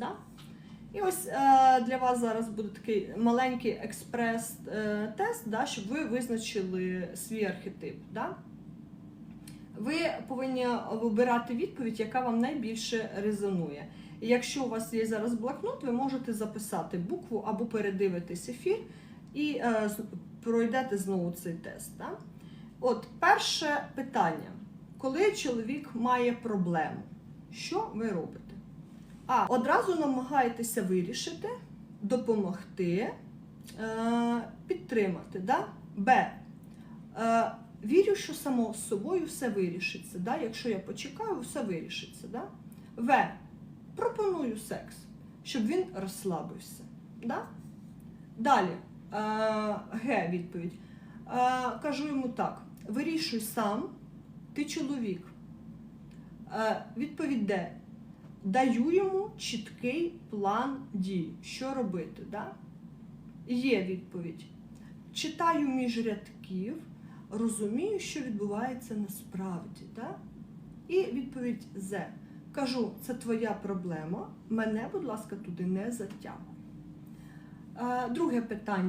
Да? І ось е, для вас зараз буде такий маленький експрес-тест, да, щоб ви визначили свій архетип. Да? Ви повинні вибирати відповідь, яка вам найбільше резонує. І якщо у вас є зараз блокнот, ви можете записати букву або передивитись ефір і е, пройдете знову цей тест. Да? От перше питання: коли чоловік має проблему, що ви робите? А. Одразу намагаєтеся вирішити, допомогти, е, підтримати. Да? Б. Е, вірю, що само з собою все вирішиться. Да? Якщо я почекаю, все вирішиться. Да? В. Пропоную секс, щоб він розслабився. Да? Далі. Е, Г. Відповідь. Кажу йому так: вирішуй сам, ти чоловік. Відповідь Д. Даю йому чіткий план дій, що робити. Да? Є відповідь. Читаю між рядків, розумію, що відбувається насправді. Да? І відповідь З. Кажу, це твоя проблема. Мене, будь ласка, туди не затягуй. Е, Друге питання.